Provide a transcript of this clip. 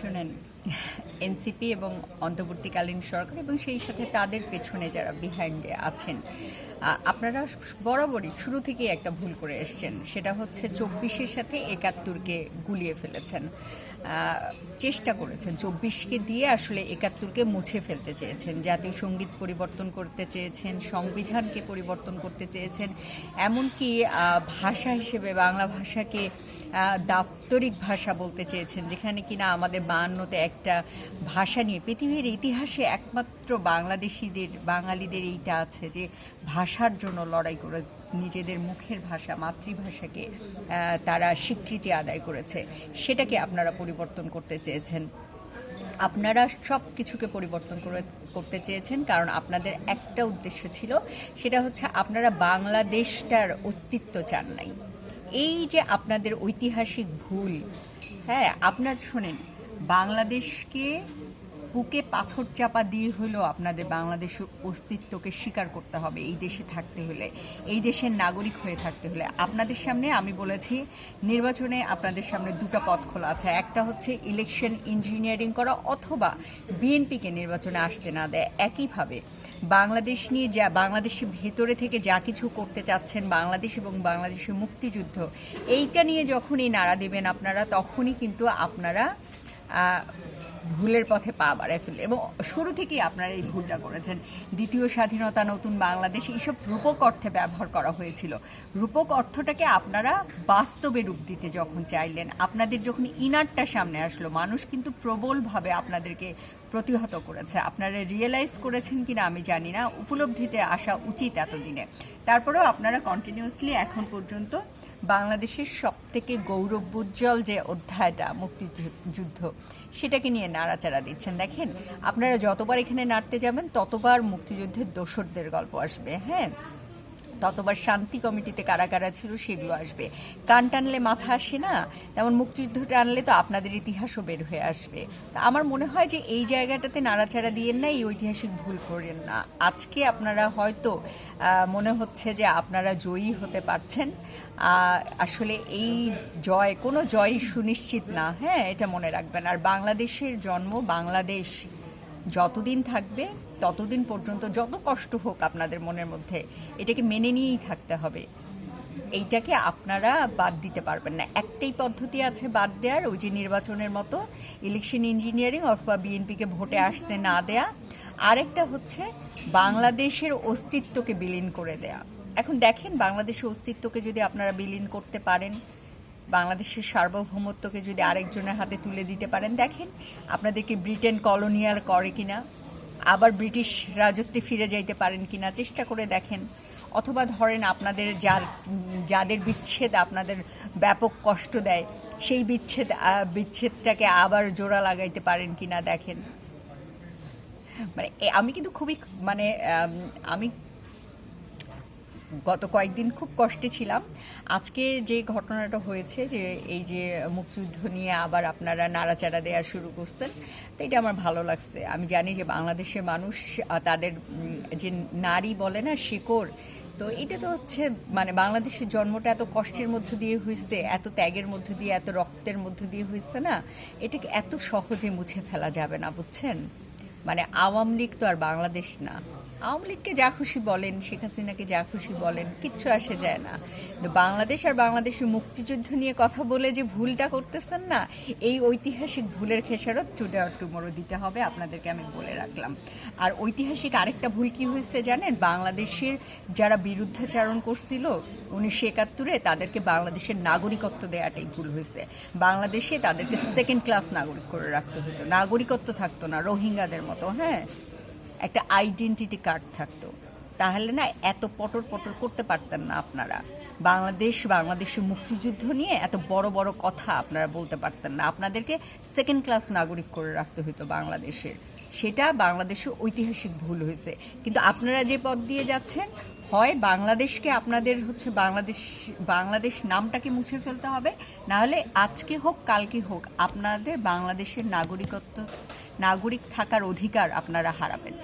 শুনেন, এনসিপি এবং অন্তর্বর্তীকালীন সরকার এবং সেই সাথে তাদের পেছনে যারা বিহাইন্ডে আছেন আপনারা বরাবরই শুরু থেকে একটা ভুল করে এসছেন। সেটা হচ্ছে চব্বিশের সাথে একাত্তরকে গুলিয়ে ফেলেছেন। চেষ্টা করেছেন। চব্বিশকে দিয়ে আসলে একাত্তরকে মুছে ফেলতে চেয়েছেন। জাতীয় সংগীত পরিবর্তন করতে চেয়েছেন, সংবিধানকে পরিবর্তন করতে চেয়েছেন, এমনকি ভাষা হিসেবে, বাংলা ভাষাকে দাপ্তরিক ভাষা বলতে চেয়েছেন, যেখানে কিনা আমাদের বায়ান্নতে একটা ভাষা নিয়ে, পৃথিবীর ইতিহাসে একমাত্র বাংলাদেশিদের, বাঙালিদের এইটা আছে যে ভাষার জন্য লড়াই করে, নিজেদের মুখের ভাষা, মাতৃভাষাকে তারা স্বীকৃতি আদায় করেছে। সেটাকে আপনারা পরিবর্তন করতে চেয়েছেন। আপনারা সব কিছুকে পরিবর্তন করে করতে চেয়েছেন, কারণ আপনাদের একটা উদ্দেশ্য ছিল, সেটা হচ্ছে আপনারা বাংলাদেশটার অস্তিত্ব চান নাই। এই যে আপনাদের ঐতিহাসিক ভুল হ্যাঁ আপনার শোনেন, বাংলাদেশকে বুকে পাথর চাপা দিয়ে হলেও আপনাদের বাংলাদেশের অস্তিত্বকে স্বীকার করতে হবে, এই দেশে থাকতে হলে, এই দেশের নাগরিক হয়ে থাকতে হলে। আপনাদের সামনে আমি বলেছি, নির্বাচনে আপনাদের সামনে দুটো পথ খোলা আছে। একটা হচ্ছে ইলেকশন ইঞ্জিনিয়ারিং করা অথবা বিএনপিকে নির্বাচনে আসতে না দেয়। একইভাবে বাংলাদেশ নিয়ে যা, বাংলাদেশের ভেতরে থেকে যা কিছু করতে চাচ্ছেন বাংলাদেশ এবং বাংলাদেশের মুক্তিযুদ্ধ, এইটা নিয়ে যখনই নাড়া দেবেন আপনারা, তখনই কিন্তু আপনারা ভুলের পথে পা বাড়ায় ফেলে এবং শুরু থেকেই আপনারা এই ভুলটা করেছেন। দ্বিতীয় স্বাধীনতা, নতুন বাংলাদেশ, এইসব রূপক অর্থে ব্যবহার করা হয়েছিল। রূপক অর্থটাকে আপনারা বাস্তবে রূপ দিতে যখন চাইলেন, আপনাদের যখন ইনারটা সামনে আসলো, মানুষ কিন্তু প্রবলভাবে আপনাদেরকে প্রতিহত করেছে। আপনারা রিয়েলাইজ করেছেন কিনা আমি জানি না, উপলব্ধিতে আসা উচিত এতদিনে। তারপরেও আপনারা কন্টিনিউয়াসলি এখন পর্যন্ত বাংলাদেশের সব থেকে গৌরবোজ্জ্বল যে অধ্যায়টা, মুক্তিযুদ্ধ, সেটাকে নিয়ে নাড়াচাড়া দিচ্ছেন। দেখেন আপনারা যতবার এখানে নাড়তে যাবেন ততবার মুক্তিযুদ্ধের দোসরদের গল্প আসবে হ্যাঁ? ততবার শান্তি কমিটিতে কারা কারা ছিল সেগুলো আসবে। কান টানলে মাথা আসে না, তেমন মুক্তিযুদ্ধ টানলে তো আপনাদের ইতিহাসও বের হয়ে আসবে। তা আমার মনে হয় যে এই জায়গাটাতে নাড়াচাড়া দিয়েন না, এই ঐতিহাসিক ভুল করেন না। আজকে আপনারা হয়তো মনে হচ্ছে যে আপনারা জয়ী হতে পারছেন। আসলে এই জয়, কোনো জয় সুনিশ্চিত না হ্যাঁ এটা মনে রাখবেন। আর বাংলাদেশের জন্ম বাংলাদেশ যতদিন থাকবে, ততদিন পর্যন্ত যত কষ্ট হোক আপনাদের মনের মধ্যে, এটাকে মেনে নিয়েই থাকতে হবে। এইটাকে আপনারা বাদ দিতে পারবেন না। একটাই পদ্ধতি আছে বাদ দেওয়ার, ওই যে নির্বাচনের মতো ইলেকশন ইঞ্জিনিয়ারিং অথবা বিএনপিকে ভোটে আসতে না দেয়া। আরেকটা হচ্ছে বাংলাদেশের অস্তিত্বকে বিলীন করে দেয়া। এখন দেখেন বাংলাদেশের অস্তিত্বকে যদি আপনারা বিলীন করতে পারেন বাংলাদেশের সার্বভৌমত্বকে যদি আরেকজনের হাতে তুলে দিতে পারেন, দেখেন আপনাদেরকে ব্রিটেন কলোনিয়াল করে কিনা, আবার ব্রিটিশ রাজত্বে ফিরে যাইতে পারেন কিনা, চেষ্টা করে দেখেন। অথবা ধরেন আপনাদের যার, যাদের বিচ্ছেদ আপনাদের ব্যাপক কষ্ট দেয়, সেই বিচ্ছেদ বিচ্ছেদটাকে আবার জোড়া লাগাইতে পারেন কিনা দেখেন। মানে আমি কিন্তু খুবই মানে আমি গত কয়েকদিন খুব কষ্টে ছিলাম। আজকে যে ঘটনাটা হয়েছে যে এই যে মুক্তিযুদ্ধ নিয়ে আবার আপনারা নাড়াচাড়া দেওয়া শুরু করছেন, তো এটা আমার ভালো লাগছে। আমি জানি যে বাংলাদেশের মানুষ তাদের যে নারী বলে না, শিকড়, তো এটা তো হচ্ছে মানে বাংলাদেশের জন্মটা এত কষ্টের মধ্য দিয়ে হয়েছে এত ত্যাগের মধ্য দিয়ে, এত রক্তের মধ্য দিয়ে হয়েছে না, এটাকে এত সহজে মুছে ফেলা যাবে না, বুঝছেন? মানে আওয়ামী লীগ তো আর বাংলাদেশ না। আওয়ামী লীগকে যা খুশি বলেন, শেখ হাসিনাকে যা খুশি বলেন, কিচ্ছু আসে যায় না। বাংলাদেশ আর বাংলাদেশের মুক্তিযুদ্ধ নিয়ে কথা বলে যে ভুলটা করতেছেন না, এই ঐতিহাসিক ভুলের খেসারত টুডে আর টুমোরো দিতে হবে, আপনাদেরকে আমি বলে রাখলাম। আর ঐতিহাসিক আরেকটা ভুল কি হয়েছে জানেন? বাংলাদেশের যারা বিরুদ্ধাচারণ করছিল, উনিশশো একাত্তরে তাদেরকে বাংলাদেশের নাগরিকত্ব দেওয়াটাই ভুল হয়েছে। বাংলাদেশে তাদেরকে সেকেন্ড ক্লাস নাগরিক করে রাখতে হতো। নাগরিকত্ব থাকতো না, রোহিঙ্গাদের মতো হ্যাঁ? একটা আইডেন্টিটি কার্ড থাকতো। তাহলে না, এত পটর পটর করতে পারতেন না আপনারা। বাংলাদেশ, বাংলাদেশের মুক্তিযুদ্ধ নিয়ে এত বড় বড় কথা আপনারা বলতে পারতেন না। আপনাদেরকে সেকেন্ড ক্লাস নাগরিক করে রাখতে হতো বাংলাদেশের। সেটা বাংলাদেশের ঐতিহাসিক ভুল হয়েছে। কিন্তু আপনারা যে পথ দিয়ে যাচ্ছেন হয় বাংলাদেশকে আপনাদের হচ্ছে বাংলাদেশ বাংলাদেশ নামটাকে মুছে ফেলতে হবে। না হলে আজকে হোক, কালকে হোক, আপনাদের বাংলাদেশের নাগরিকত্ব, নাগরিক থাকার অধিকার আপনারা হারাবেন।